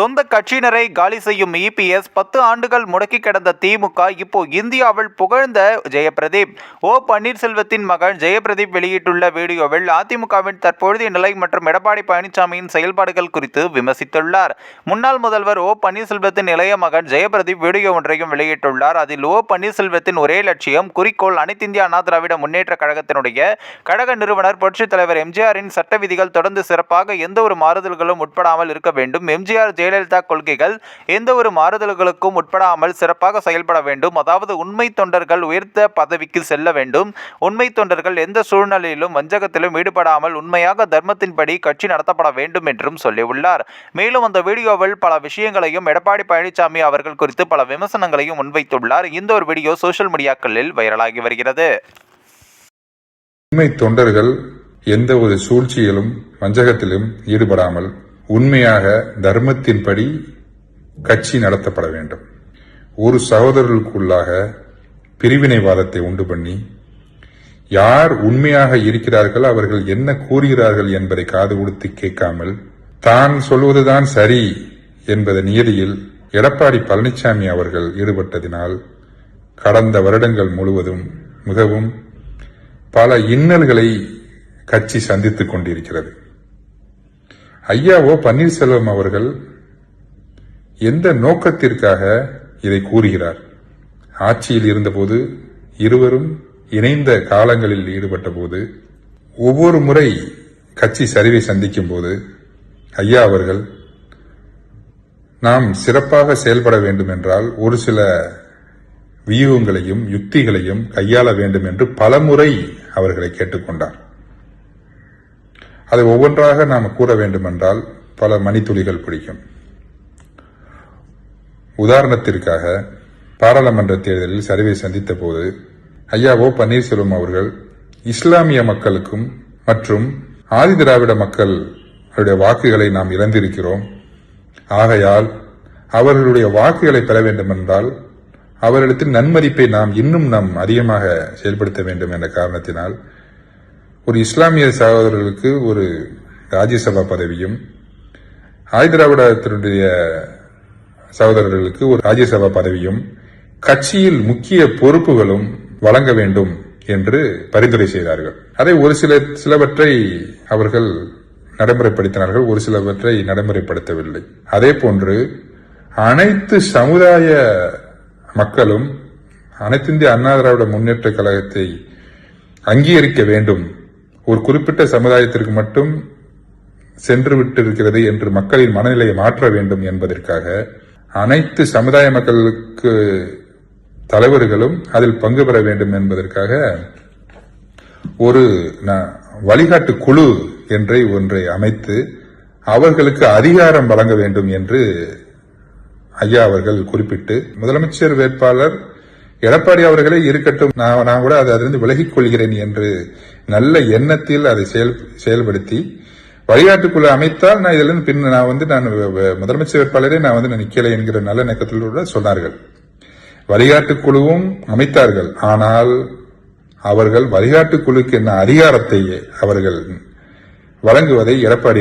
சொந்த கட்சியினரை காலி செய்யும் இபிஎஸ் பத்து ஆண்டுகள் முடக்கி கிடந்த திமுக இப்போ இந்தியாவில் புகழ்ந்த ஜெயபிரதீப். ஓ பன்னீர்செல்வத்தின் மகன் ஜெயபிரதீப் வெளியிட்டுள்ள வீடியோவில் அதிமுகவின் தற்பொழுதைய நிலை மற்றும் எடப்பாடி பழனிசாமியின் செயல்பாடுகள் குறித்து விமர்சித்துள்ளார். முன்னாள் முதல்வர் ஓ பன்னீர்செல்வத்தின் இளைய மகன் ஜெயபிரதீப் வீடியோ ஒன்றையும் வெளியிட்டுள்ளார். அதில் ஓ பன்னீர்செல்வத்தின் ஒரே லட்சியம் குறிக்கோள் அனைத்து இந்திய அண்ணா திராவிட முன்னேற்ற கழகத்தினுடைய கழக நிறுவனர் புரட்சித் தலைவர் எம்ஜிஆரின் சட்ட விதிகள் தொடர்ந்து சிறப்பாக எந்த ஒரு மாறுதல்களும் உட்படாமல் இருக்க வேண்டும். எம்ஜிஆர் ஜெய ஜெயலலிதா கொள்கைகள் எந்த ஒரு மாறுதல்களுக்கும் உட்படாமல் சிறப்பாக செயல்பட வேண்டும். அதாவது உண்மை தொண்டர்கள் உயர்த்த பதவிக்கு செல்ல வேண்டும். உண்மை தொண்டர்கள் எந்த சூழ்நிலையிலும் வஞ்சகத்திலும் ஈடுபடாமல் உண்மையாக தர்மத்தின்படி கட்சி நடத்தப்பட வேண்டும் என்றும் சொல்லியுள்ளார். மேலும் அந்த வீடியோவில் பல விஷயங்களையும் எடப்பாடி பழனிசாமி அவர்கள் குறித்து பல விமர்சனங்களையும் முன்வைத்துள்ளார். இந்த ஒரு வீடியோ சோசியல் மீடியாக்களில் வைரலாகி வருகிறது. உண்மை தொண்டர்கள் எந்த ஒரு சூழ்ச்சியிலும் வஞ்சகத்திலும் ஈடுபடாமல் உண்மையாக தர்மத்தின்படி கட்சி நடத்தப்பட வேண்டும். ஒரு சகோதரர்களுக்குள்ளாக பிரிவினைவாதத்தை உண்டு பண்ணி யார் உண்மையாக இருக்கிறார்கள் அவர்கள் என்ன கூறுகிறார்கள் என்பதை காது கொடுத்து கேட்காமல் தான் சொல்வதுதான் சரி என்பத நியதியில் எடப்பாடி பழனிசாமி அவர்கள் ஈடுபட்டதினால் கடந்த வருடங்கள் முழுவதும் மிகவும் பல இன்னல்களை கட்சி சந்தித்துக் கொண்டிருக்கிறது. ஐயா ஓ பன்னீர்செல்வம் அவர்கள் எந்த நோக்கத்திற்காக இதை கூறுகிறார்? ஆட்சியில் இருந்தபோது இருவரும் இணைந்த காலங்களில் ஈடுபட்ட போது ஒவ்வொரு முறை கட்சி சரிவை சந்திக்கும் போது ஐயா அவர்கள் நாம் சிறப்பாக செயல்பட வேண்டும் என்றால் ஒரு சில வியூகங்களையும் யுக்திகளையும் கையாள வேண்டும் என்று பலமுறை அவர்களை கேட்டுக்கொண்டார். அதை ஒவ்வொன்றாக நாம் கூற வேண்டுமென்றால் பல மணித்துளிகள் பிடிக்கும். உதாரணத்திற்காக பாராளுமன்ற தேர்தலில் சரிவை சந்தித்த போது ஐயா ஓ பன்னீர்செல்வம் அவர்கள் இஸ்லாமிய மக்களுக்கும் மற்றும் ஆதி திராவிட மக்களுடைய வாக்குகளை நாம் இழந்திருக்கிறோம். ஆகையால் அவர்களுடைய வாக்குகளை பெற வேண்டுமென்றால் அவர்களிடத்தில் நன்மதிப்பை நாம் இன்னும் நாம் அதிகமாக செயல்படுத்த வேண்டும் என்ற காரணத்தினால் ஒரு இஸ்லாமிய சகோதரர்களுக்கு ஒரு ராஜ்யசபா பதவியும் ஆதிதிராவிடத்தினுடைய சகோதரர்களுக்கு ஒரு ராஜ்யசபா பதவியும் கட்சியில் முக்கிய பொறுப்புகளும் வழங்க வேண்டும் என்று பரிந்துரை செய்தார்கள். அதை ஒரு சில சிலவற்றை அவர்கள் நடைமுறைப்படுத்தினார்கள் ஒரு சிலவற்றை நடைமுறைப்படுத்தவில்லை. அதே போன்று அனைத்து சமுதாய மக்களும் அனைத்து இந்திய அண்ணா திராவிட முன்னேற்ற கழகத்தை அங்கீகரிக்க வேண்டும் ஒரு குறிப்பிட்ட சமுதாயத்திற்கு மட்டும் சென்று விட்டிருக்கிறது என்று மக்களின் மனநிலையை மாற்ற வேண்டும் என்பதற்காக அனைத்து சமுதாய மக்களுக்கு தலைவர்களும் அதில் பங்கு பெற வேண்டும் என்பதற்காக ஒரு ந- வழிகாட்டு குழு என்றை ஒன்றை அமைத்து அவர்களுக்கு அதிகாரம் வழங்க வேண்டும் என்று ஐயா அவர்கள் குறிப்பிட்டு முதலமைச்சர் வேட்பாளர் எடப்பாடி அவர்களே இருக்கட்டும் நான் நான் கூட அதை அதிலிருந்து விலகிக் கொள்கிறேன் என்று நல்ல எண்ணத்தில் அதை செயல் செயல்படுத்தி வழிகாட்டுக்குழு அமைத்தால் நான் இதிலிருந்து பின் நான் வந்து நான் முதலமைச்சர் வேட்பாளரே நான் வந்து நான் நிக்கலை என்கிற நல்ல நோக்கத்தில் கூட சொன்னார்கள். வழிகாட்டுக்குழுவும் அமைத்தார்கள். ஆனால் அவர்கள் வழிகாட்டுக்குழுக்கு என்ன அதிகாரத்தை அவர்கள் வழங்குவதை எடப்பாடி